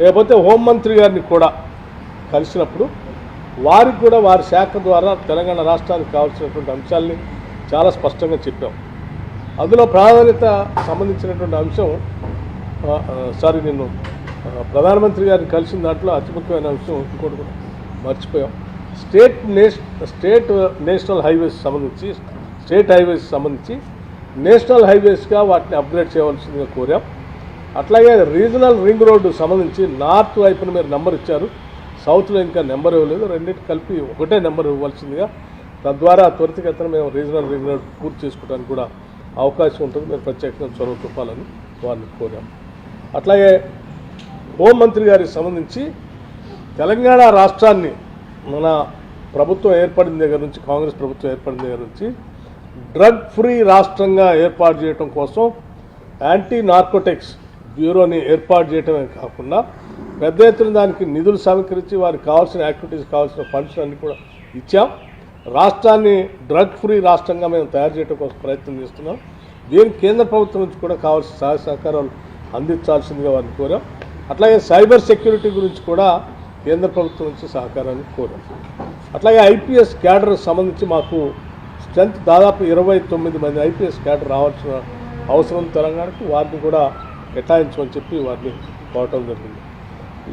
లేకపోతే హోంమంత్రి గారిని కూడా కలిసినప్పుడు వారికి కూడా వారి శాఖ ద్వారా తెలంగాణ రాష్ట్రానికి కావాల్సినటువంటి అంశాల్ని చాలా స్పష్టంగా చెప్పాం. అందులో ప్రాధాన్యత సంబంధించినటువంటి అంశం సారీ నేను ప్రధానమంత్రి గారిని కలిసిన దాంట్లో అతి ముఖ్యమైన అంశం ఇంకోటి కూడా మర్చిపోయాం. స్టేట్ నేష్ స్టేట్ నేషనల్ హైవేస్ సంబంధించి స్టేట్ హైవేస్ సంబంధించి నేషనల్ హైవేస్గా వాటిని అప్గ్రేడ్ చేయవలసిందిగా కోరాం. అట్లాగే రీజనల్ రింగ్ రోడ్డు సంబంధించి నార్త్ వైపున మీరు నెంబర్ ఇచ్చారు. సౌత్లో ఇంకా నెంబర్ ఇవ్వలేదు. రెండింటి కలిపి ఒకటే నెంబర్ ఇవ్వాల్సిందిగా. తద్వారా త్వరితగతిన మేము రీజనల్ రింగ్ రోడ్ పూర్తి చేసుకోవడానికి కూడా అవకాశం ఉంటుంది. మీరు ప్రత్యేకంగా చొరవ చూపాలని వారిని కోరాం. అట్లాగే హోంమంత్రి గారికి సంబంధించి తెలంగాణ రాష్ట్రాన్ని మన ప్రభుత్వం ఏర్పడిన దగ్గర నుంచి కాంగ్రెస్ ప్రభుత్వం ఏర్పడిన దగ్గర నుంచి డ్రగ్ ఫ్రీ రాష్ట్రంగా ఏర్పాటు చేయడం కోసం యాంటీ నార్కోటిక్స్ బ్యూరోని ఏర్పాటు చేయడమే కాకుండా పెద్ద ఎత్తున దానికి నిధులు సమీకరించి వారికి కావాల్సిన యాక్టివిటీస్ కావాల్సిన ఫండ్స్ అన్ని కూడా ఇచ్చాం. రాష్ట్రాన్ని డ్రగ్ ఫ్రీ రాష్ట్రంగా మేము తయారు చేయడం కోసం ప్రయత్నం చేస్తున్నాం. దీనికి కేంద్ర ప్రభుత్వం నుంచి కూడా కావాల్సిన సహాయ సహకారాలు అందించాల్సిందిగా వారిని కోరాం. అట్లాగే సైబర్ సెక్యూరిటీ గురించి కూడా కేంద్ర ప్రభుత్వం నుంచి సహకారాన్ని కోరాం. అట్లాగే ఐపీఎస్ క్యాడర్ సంబంధించి మాకు స్ట్రెంత్ దాదాపు ఇరవై తొమ్మిది మంది ఐపీఎస్ క్యాడర్ రావాల్సిన అవసరం తెలంగాణకు. వారిని కూడా కేటాయించమని చెప్పి వారిని కోవటం జరిగింది.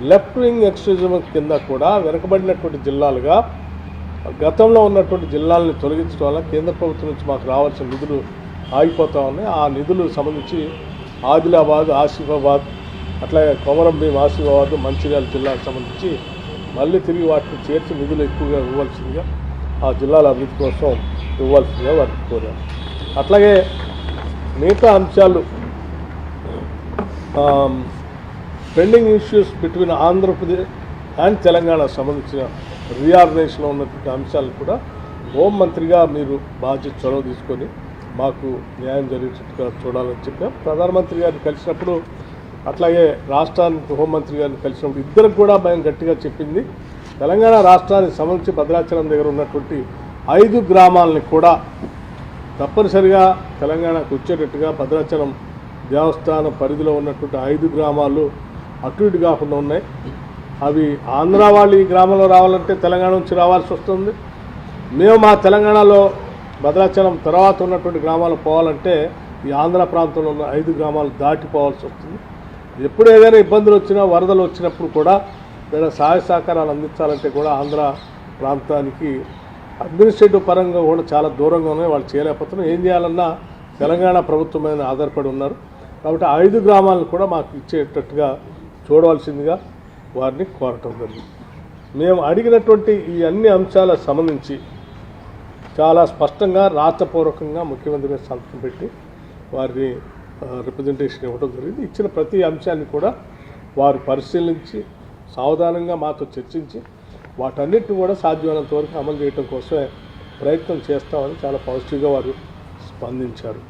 లెఫ్ట్ వింగ్ ఎక్స్ట్రీజం కింద కూడా వెనుకబడినటువంటి జిల్లాలుగా గతంలో ఉన్నటువంటి జిల్లాలను తొలగించడం వల్ల కేంద్ర ప్రభుత్వం నుంచి మాకు రావాల్సిన నిధులు ఆగిపోతా ఉన్నాయి. ఆ నిధులు సంబంధించి ఆదిలాబాద్ ఆసిఫాబాద్ అట్లాగే కొమరం భీం ఆసిఫాబాద్ మంచిర్యాల జిల్లాకు సంబంధించి మళ్ళీ తిరిగి వాటిని చేర్చి నిధులు ఎక్కువగా ఇవ్వాల్సిందిగా ఆ జిల్లాల అభివృద్ధి కోసం ఇవ్వాల్సిందిగా వారికి కోరాను అట్లాగే మిగతా అంశాలు pending issues between Andhra Pradesh and Telangana సంబంధించిన రీఆర్గనైజేషన్లో ఉన్నటువంటి అంశాలు కూడా హోంమంత్రిగా మీరు బాధ్యత చొరవ తీసుకొని మాకు న్యాయం జరిగేటట్టుగా చూడాలని చెప్పాం. ప్రధానమంత్రి గారిని కలిసినప్పుడు అట్లాగే రాష్ట్రానికి హోంమంత్రి గారిని కలిసినప్పుడు ఇద్దరికి కూడా మేము గట్టిగా చెప్పింది. తెలంగాణ రాష్ట్రానికి సంబంధించి భద్రాచలం దగ్గర ఉన్నటువంటి ఐదు గ్రామాలని కూడా తప్పనిసరిగా తెలంగాణకు వచ్చేటట్టుగా భద్రాచలం దేవస్థాన పరిధిలో ఉన్నటువంటి ఐదు గ్రామాలు అటు ఇటు కాకుండా ఉన్నాయి. అవి ఆంధ్ర వాళ్ళు ఈ గ్రామంలో రావాలంటే తెలంగాణ నుంచి రావాల్సి వస్తుంది. మేము మా తెలంగాణలో భద్రాచలం తర్వాత ఉన్నటువంటి గ్రామాలు పోవాలంటే ఈ ఆంధ్ర ప్రాంతంలో ఉన్న ఐదు గ్రామాలు దాటిపోవాల్సి వస్తుంది. ఎప్పుడు ఏదైనా ఇబ్బందులు వచ్చినా వరదలు వచ్చినప్పుడు కూడా లేదా సహాయ సహకారాలు అందించాలంటే కూడా ఆంధ్ర ప్రాంతానికి అడ్మినిస్ట్రేటివ్ పరంగా కూడా చాలా దూరంగా ఉన్నాయి. వాళ్ళు చేయలేకపోతున్నాం ఏం చేయాలన్నా తెలంగాణ ప్రభుత్వం మీద ఆధారపడి ఉన్నారు. కాబట్టి ఆ ఐదు గ్రామాలను కూడా మాకు ఇచ్చేటట్టుగా చూడవలసిందిగా వారిని కోరటం జరిగింది. మేము అడిగినటువంటి ఈ అన్ని అంశాల సంబంధించి చాలా స్పష్టంగా రాతపూర్వకంగా ముఖ్యమంత్రి గారు సంతకం పెట్టి వారిని రిప్రజెంటేషన్ ఇవ్వడం జరిగింది. ఇచ్చిన ప్రతి అంశాన్ని కూడా వారు పరిశీలించి సావధానంగా మాతో చర్చించి వాటన్నిటిని కూడా సాధ్యమైనంత వరకు అమలు చేయడం కోసమే ప్రయత్నం చేస్తామని చాలా పాజిటివ్గా వారు స్పందించారు.